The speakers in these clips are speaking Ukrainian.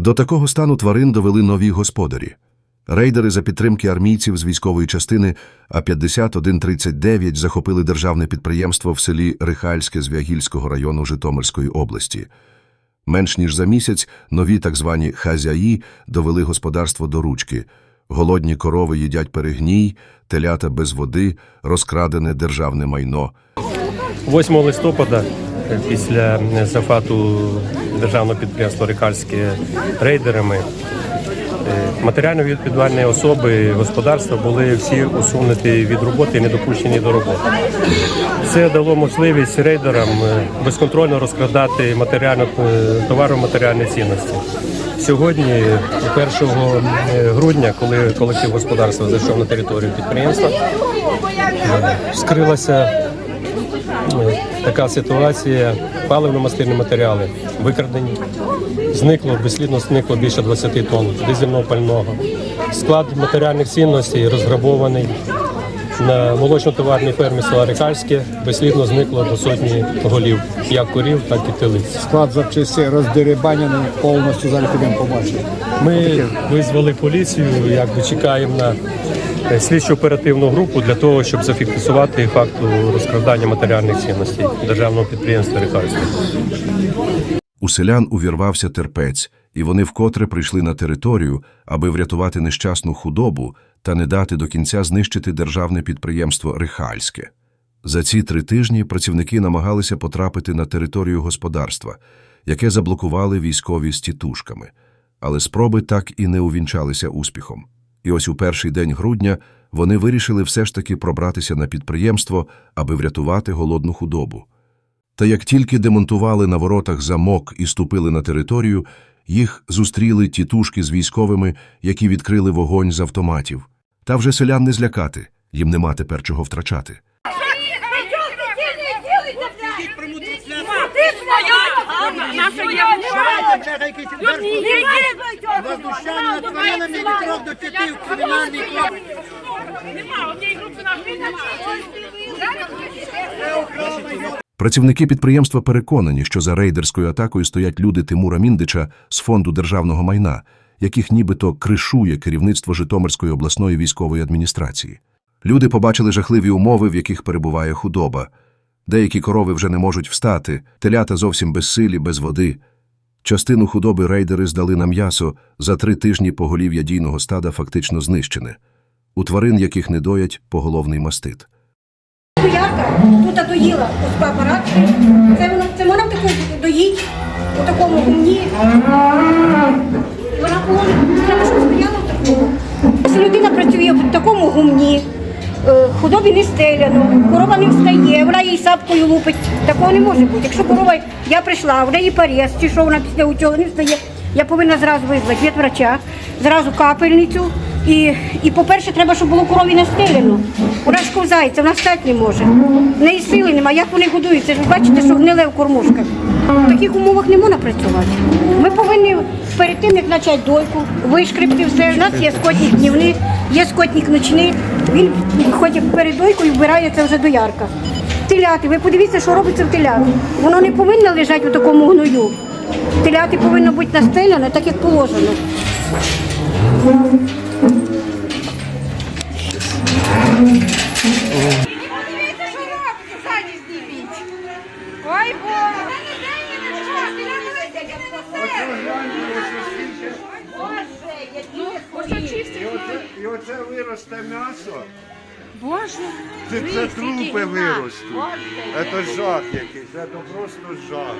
До такого стану тварин довели нові господарі. Рейдери за підтримки армійців з військової частини А-5139 захопили державне підприємство в селі Рихальське Звягільського району Житомирської області. Менш ніж за місяць нові так звані хазяї довели господарство до ручки. Голодні корови їдять перегній, телята без води, розкрадене державне майно. 8 листопада після захвату державного підприємства Рикальське рейдерами е, матеріально відповідальні особи господарства були всі усунуті від роботи і не допущені до роботи. Це дало можливість рейдерам е, безконтрольно розкрадати матеріально е, товаро-матеріальні цінності. Сьогодні, 1 е, грудня, коли колектив господарства зайшов на територію підприємства, скрилася така ситуація. Паливно-мастильні матеріали викрадені. Зникло, безслідно зникло більше 20 тонн дизельного пального. Склад матеріальних цінностей розграбований. На молочно-товарній фермі села Рикальське безслідно зникло до сотні голів, як корів, так і телиць. Склад запчастей роздерибаняний повністю. Зараз підемо побачимо. Ми визвали поліцію, якби чекаємо на е, слідчу оперативну групу для того, щоб зафіксувати факту розкрадання матеріальних цінностей державного підприємства Рикальське. У селян увірвався терпець, і вони вкотре прийшли на територію, аби врятувати нещасну худобу та не дати до кінця знищити державне підприємство Рихальське. За ці три тижні працівники намагалися потрапити на територію господарства, яке заблокували військові з тітушками. Але спроби так і не увінчалися успіхом. І ось у перший день грудня вони вирішили все ж таки пробратися на підприємство, аби врятувати голодну худобу. Та як тільки демонтували на воротах замок і ступили на територію, їх зустріли тітушки з військовими, які відкрили вогонь з автоматів. Та вже селян не злякати, їм нема тепер чого втрачати. Знущання над тваринами від трьох до п'яти в кримінальній кодексі. Працівники підприємства переконані, що за рейдерською атакою стоять люди Тимура Міндича з фонду державного майна, яких нібито кришує керівництво Житомирської обласної військової адміністрації. Люди побачили жахливі умови, в яких перебуває худоба. Деякі корови вже не можуть встати, телята зовсім безсилі, без води. Частину худоби рейдери здали на м'ясо, за три тижні поголів'я дійного стада фактично знищене. У тварин, яких не доять, поголовний мастит. Доярка тут доїла ось апарат. Це це вона таку доїть, у такому гумні. Вона положить, треба, щоб стояла в такому. Людина працює в такому гумні. Е, Худобі не стеляно, корова не встає, вона її сапкою лупить. Такого не може бути. Якщо корова, я прийшла, в неї порез, чи що вона після утього не встає, я повинна зразу визвати від врача, зразу капельницю. І, і по-перше, треба, щоб було корові настелено. Вона ж ковзається, вона встати не може. В неї сили немає. Як вони годуються? Ви бачите, що гниле в кормушках. В таких умовах не можна працювати. Ми повинні перед тим, як почати дойку, вишкребти все. У нас є скотник днівний, є скотник ночний. Він ходить перед дойкою, вбирає це вже доярка. Теляти, ви подивіться, що робиться в теляти. Воно не повинно лежати у такому гною. Теляти повинно бути настеляне, так як положено. Ой, Боже! І оце, виросте м'ясо. Боже! Це, це трупи виростуть. Це жах якийсь, це просто жах.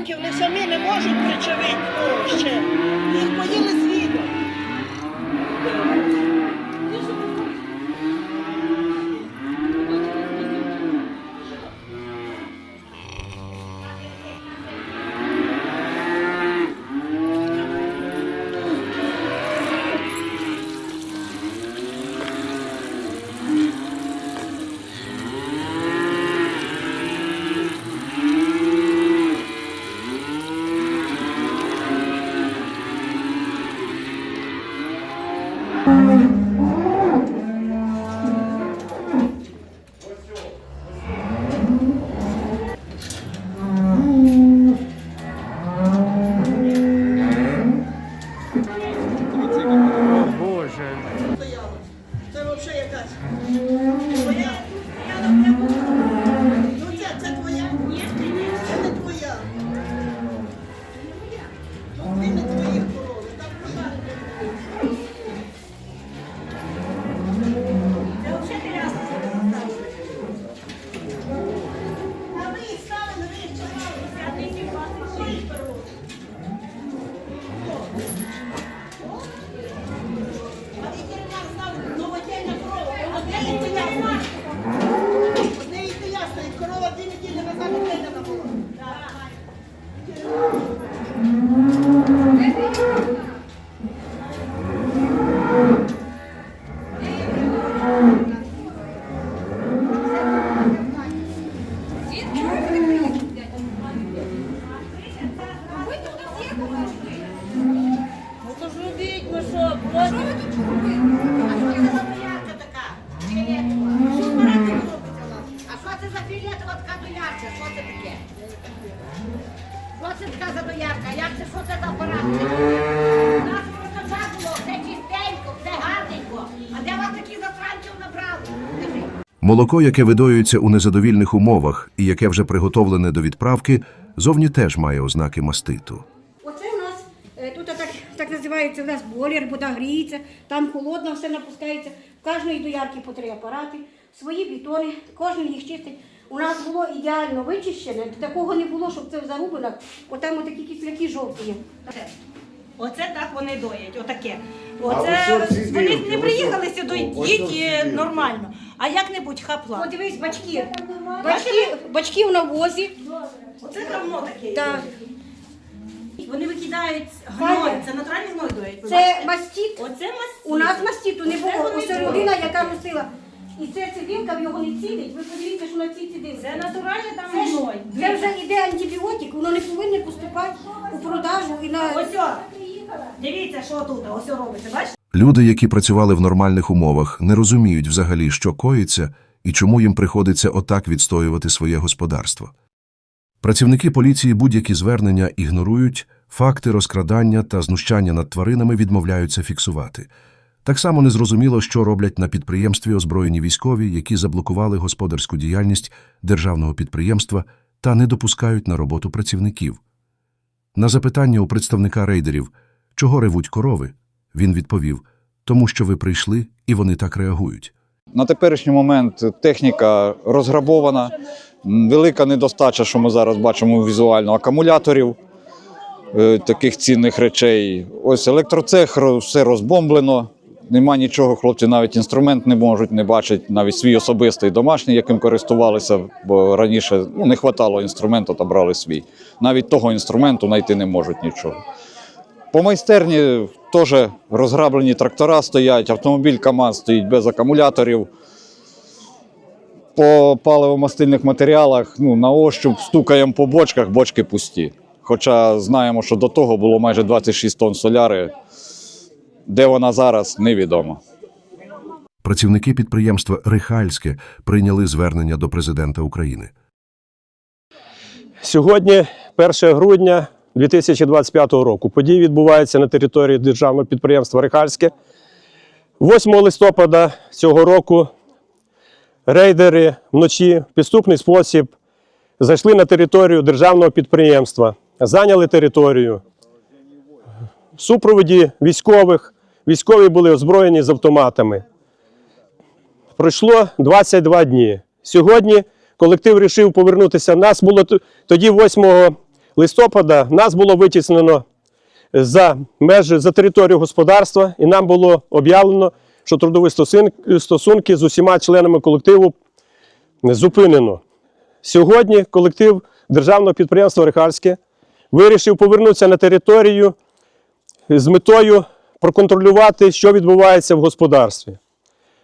маленькі, вони самі не можуть причавити ще. Їх поїли свій. Це взагалі якась. Твоя? Ну це, це твоя? Ні, це не твоя. Ну, ти не твої корови. Так продали. Це взагалі телясна. А ви їх ставили, ви їх чекали. Твої корови. А ветеринар ставить новодільна корова. Одне і те ясно. Одне і те ясно. І корова дві неділі назад віддана була. Ну то ж робіть, ну що, проти. А що це за фіолетова така доярка? Що це таке? Що це така за доярка? Як це, що це за апарат? У нас просто так було, все чистенько, все гарненько. А де вас такі засранців набрали? Молоко, яке видоюється у незадовільних умовах і яке вже приготовлене до відправки, зовні теж має ознаки маститу. Оце у нас е, тут так, називається у нас бойлер, вода гріється, там холодно, все напускається. В кожної доярки по три апарати, свої бітони, кожен їх чистить. У нас було ідеально вичищене, такого не було, щоб це в зарубинах, отам отакі кисляки жовті є. Оце так вони доять, отаке. Оце вони не приїхали сюди, ці нормально. А як-небудь хапла. Подивись, бачки. Бачки, бачки в навозі. Оце давно таке. Так. Вони викидають гной, це натуральний гной доять. Це мастіт. Оце мастіт. У нас мастіту не Оце було. вони доять. людина, яка носила. І це цибінка його не цінить. Ви подивіться, що на цій цибінці. Це натуральний там Це, ж- гной. це вже йде антибіотик, воно не повинне поступати у продажу і на Ось о. Дивіться, що тут, ось о робиться, бачите? Люди, які працювали в нормальних умовах, не розуміють взагалі, що коїться і чому їм приходиться отак відстоювати своє господарство. Працівники поліції будь-які звернення ігнорують, факти розкрадання та знущання над тваринами відмовляються фіксувати. Так само незрозуміло, що роблять на підприємстві озброєні військові, які заблокували господарську діяльність державного підприємства та не допускають на роботу працівників. На запитання у представника рейдерів, чого ревуть корови, він відповів: тому що ви прийшли і вони так реагують. На теперішній момент техніка розграбована, велика недостача, що ми зараз бачимо візуально, акумуляторів, таких цінних речей. Ось електроцех все розбомблено. Нема нічого, хлопці навіть інструмент не можуть, не бачать, навіть свій особистий домашній, яким користувалися, бо раніше ну, не вистачало інструменту, то брали свій. Навіть того інструменту знайти не можуть нічого. По майстерні теж розграблені трактора стоять, автомобіль КАМАЗ стоїть без акумуляторів. По паливо-мастильних матеріалах ну, на ощуп стукаємо по бочках, бочки пусті. Хоча знаємо, що до того було майже 26 тонн соляри. Де вона зараз, невідомо. Працівники підприємства Рихальське прийняли звернення до президента України. Сьогодні, 1 грудня 2025 року, події відбуваються на території державного підприємства Рихальське. 8 листопада цього року рейдери вночі в підступний спосіб зайшли на територію державного підприємства, зайняли територію. В супроводі військових, військові були озброєні з автоматами. Пройшло 22 дні. Сьогодні колектив вирішив повернутися. Нас було тоді, 8 листопада, нас було витіснено за межі за територію господарства, і нам було об'явлено, що трудові стосунки з усіма членами колективу зупинено. Сьогодні колектив державного підприємства Рихарське вирішив повернутися на територію з метою проконтролювати, що відбувається в господарстві.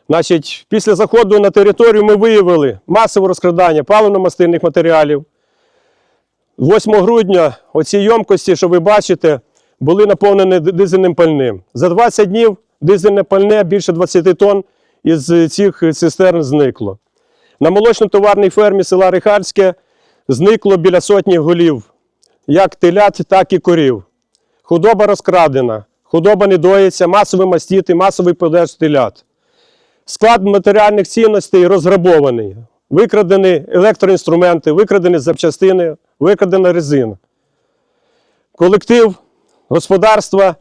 Значить, після заходу на територію ми виявили масове розкрадання паливно-мастильних матеріалів. 8 грудня оці ємкості, що ви бачите, були наповнені дизельним пальним. За 20 днів Дизельне пальне більше 20 тонн із цих цистерн зникло. На молочно-товарній фермі села Рихальське зникло біля сотні голів, як телят, так і корів. Худоба розкрадена, худоба не доїться, масові мастіти, масовий продаж телят. Склад матеріальних цінностей розграбований. Викрадені електроінструменти, викрадені запчастини, викрадена резина. Колектив господарства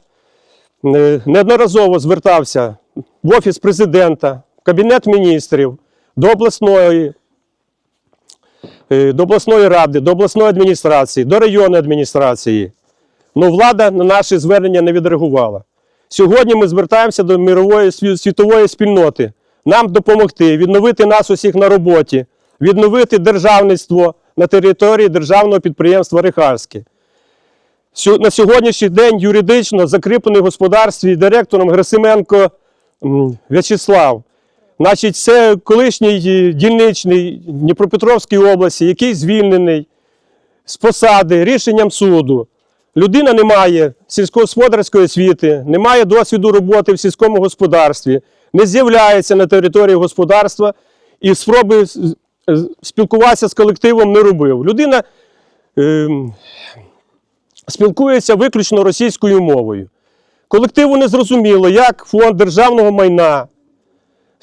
е, неодноразово звертався в Офіс президента, в Кабінет міністрів, до обласної, до обласної ради, до обласної адміністрації, до районної адміністрації. Ну, влада на наші звернення не відреагувала. Сьогодні ми звертаємося до мирової світової спільноти. Нам допомогти відновити нас усіх на роботі, відновити державництво на території державного підприємства Рихарське. На сьогоднішній день юридично закріплений в господарстві директором Герасименко м, В'ячеслав. Значить, це колишній е, дільничний Дніпропетровської області, який звільнений з посади рішенням суду. Людина не має сільськогосподарської освіти, не має досвіду роботи в сільському господарстві, не з'являється на території господарства і спроби спілкуватися з колективом не робив. Людина ем, спілкується виключно російською мовою. Колективу не зрозуміло, як фонд державного майна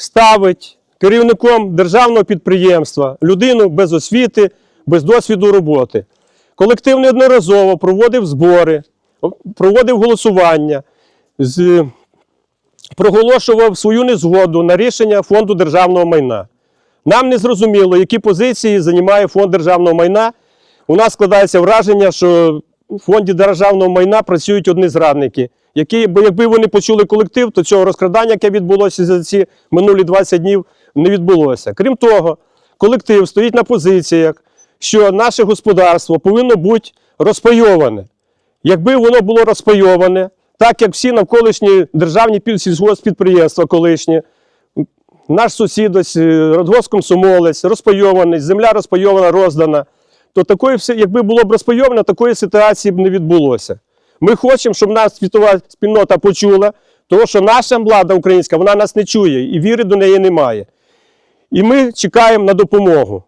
ставить керівником державного підприємства людину без освіти, без досвіду роботи. Колектив неодноразово проводив збори, проводив голосування, проголошував свою незгоду на рішення фонду державного майна. Нам не зрозуміло, які позиції займає фонд державного майна. У нас складається враження, що в фонді державного майна працюють одні зрадники, які, бо якби вони почули колектив, то цього розкрадання, яке відбулося за ці минулі 20 днів, не відбулося. Крім того, колектив стоїть на позиціях, що наше господарство повинно бути розпайоване. Якби воно було розпайоване, так як всі навколишні державні під- сільгоспідприємства колишні, наш сусід, е, розпайований, земля розпайована, роздана, то такої, все- якби було б розпайовано, такої ситуації б не відбулося. Ми хочемо, щоб нас світова спільнота почула, тому що наша влада українська вона нас не чує і віри до неї немає. І ми чекаємо на допомогу.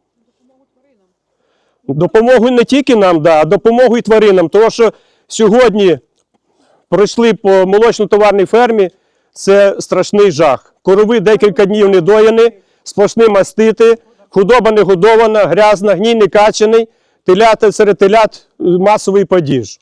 Допомогу не тільки нам, да, а допомогу і тваринам. Тому що сьогодні пройшли по молочно-товарній фермі, це страшний жах. Корови декілька днів не дояні, сплошні мастити, худоба не годована, грязна, гній не качаний, телята серед телят е, масовий падіж.